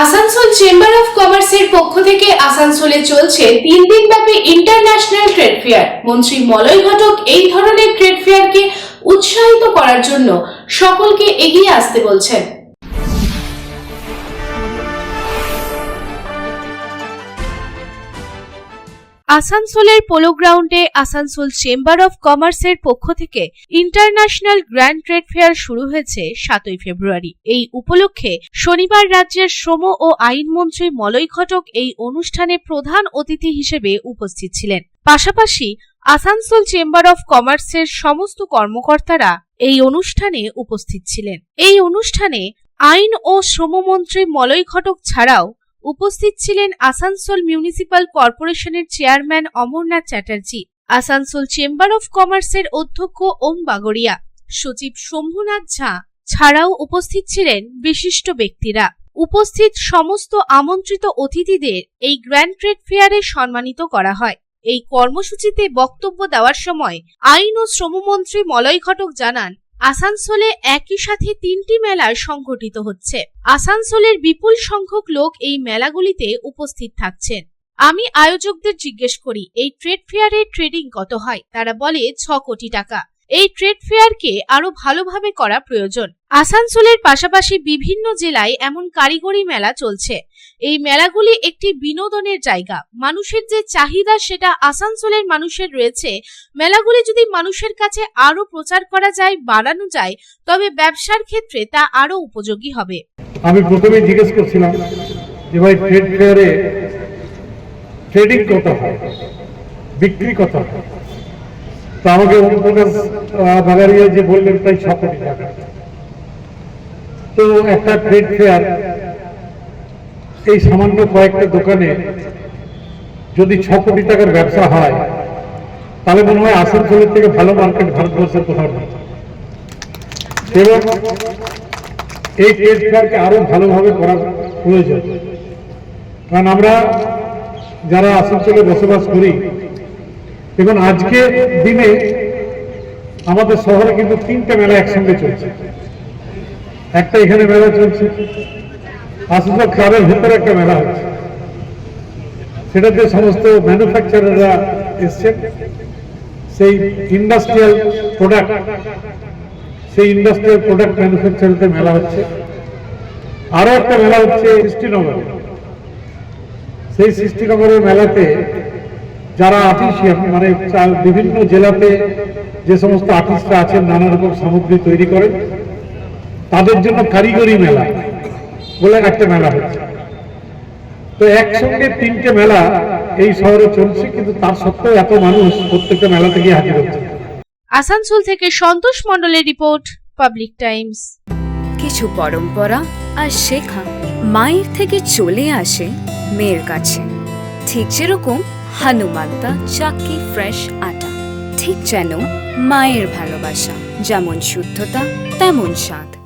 Asansol chamber of কমার্সের পক্ষ থেকে আসানসোলে চলছে তিন দিন ব্যাপী ইন্টারন্যাশনাল ট্রেড ফেয়ার মন্ত্রী মলয় ঘটক এই ধরনের ট্রেড ফেয়ারকে উৎসাহিত করার জন্য সকলকে এগিয়ে আসতে বলছেন। আসানসোলের পোলো গ্রাউন্ডে আসানসোল চেম্বার অফ কমার্সের পক্ষ থেকে ইন্টারন্যাশনাল গ্র্যান্ড ট্রেড ফেয়ার শুরু হয়েছে সাতই ফেব্রুয়ারি। এই উপলক্ষে শনিবার রাজ্যের শ্রম ও আইনমন্ত্রী মলয় ঘটক এই অনুষ্ঠানে প্রধান অতিথি হিসেবে উপস্থিত ছিলেন। পাশাপাশি আসানসোল চেম্বার অফ কমার্সের সমস্ত কর্মকর্তারা এই অনুষ্ঠানে উপস্থিত ছিলেন। এই অনুষ্ঠানে আইন ও শ্রমমন্ত্রী মলয় ঘটক ছাড়াও উপস্থিত ছিলেন আসানসোল মিউনিসিপাল কর্পোরেশনের chairman Amarnath Chatterjee, Asansol chamber of কমার্সের অধ্যক্ষ ওম বাগড়িয়া। সচিব শম্ভুনাথ ঝা ছাড়াও উপস্থিত ছিলেন বিশিষ্ট ব্যক্তিরা। উপস্থিত সমস্ত আমন্ত্রিত অতিথিদের এই গ্র্যান্ড ট্রেড ফেয়ারে সম্মানিত করা হয়। এই কর্মসূচিতে বক্তব্য দেওয়ার সময় আইন ও শ্রমমন্ত্রী মলয় ঘটক জানান আসানসোলে একই সাথে তিনটি মেলায় সংঘটিত হচ্ছে। আসানসোলের বিপুল সংখ্যক লোক এই মেলাগুলিতে উপস্থিত থাকছেন। আমি আয়োজকদের জিজ্ঞেস করি, এই ট্রেড ফেয়ারে ট্রেডিং কত হয়? তারা বলে, ছ কোটি টাকা। এই ট্রেড ফেয়ারকে আরও ভালোভাবে করা প্রয়োজন। আসানসোলের পাশাপাশি বিভিন্ন জেলায় এমন কারিগরি মেলা চলছে। এই মেলাগুলি একটি বিনোদনের জায়গা। মানুষের যে চাহিদা সেটা আসানসোলের মানুষের রয়েছে। মেলাগুলি যদি মানুষের কাছে আরও প্রচার করা যায়, বাড়ানো যায়, তবে ব্যবসার ক্ষেত্রে তা আরও উপযোগী হবে। আমি প্রথমে জিজ্ঞেস করছিলাম যে ভাই ট্রেড ফেয়ারে ট্রেডিং কত হয়? বিক্রি কত হয়? তো আমাকে অনুপ্রকাশ বাগারিয়া যে বললেন, প্রায় ছ কোটি টাকা তো একটা ট্রেড ফেয়ার এই সামান্য কয়েকটা দোকানে যদি ছ কোটি টাকার ব্যবসা হয়, তাহলে মনে হয় আসানসোলের থেকে ভালো মার্কেট ভারতবর্ষের কোথাও এবং এই ট্রেড ফেয়ারকে আরও ভালোভাবে করা প্রয়োজন। কারণ আমরা যারা আসানসোলে বসবাস করি এবং আজকে দিনে আমাদের শহরে কিন্তু তিনটে মেলা একসঙ্গে চলছে। একটা এখানে মেলা চলছে আসানসোল ক্লাবের ভেতরে একটা মেলা হচ্ছে। সেটাতে সমস্ত ম্যানুফ্যাকচারাররা এসছেন। সেই ইন্ডাস্ট্রিয়াল প্রোডাক্ট সেই ইন্ডাস্ট্রিয়াল প্রোডাক্ট ম্যানুফ্যাকচারিতে মেলা হচ্ছে। আরও একটা মেলা হচ্ছে সৃষ্টিনগরে। সেই সৃষ্টিনগরের মেলাতে যারা আর্টিসিয়ান মানে বিভিন্ন জেলাতে যে সমস্ত আর্টিস্টরা আছেন নানা রকম সামগ্রী তৈরি করেন তাদের জন্য কারিগরি মেলা বলে একটা মেলা হচ্ছে। তো একসঙ্গে তিনটে মেলা এই শহরে চলছে কিন্তু তার সত্ত্বেও এত মানুষ প্রত্যেকটা মেলাতে গিয়ে হাজির হচ্ছে। আসানসোল থেকে সন্তোষ মণ্ডলের রিপোর্ট পাবলিক টাইমস। কিছু পরম্পরা আর শেখা মায়ের থেকে চলে আসে মেয়ের কাছে। ঠিক যেরকম হানুমান্তা চাকি ফ্রেশ আটা। ঠিক যেন মায়ের ভালোবাসা যেমন শুদ্ধতা তেমন স্বাদ।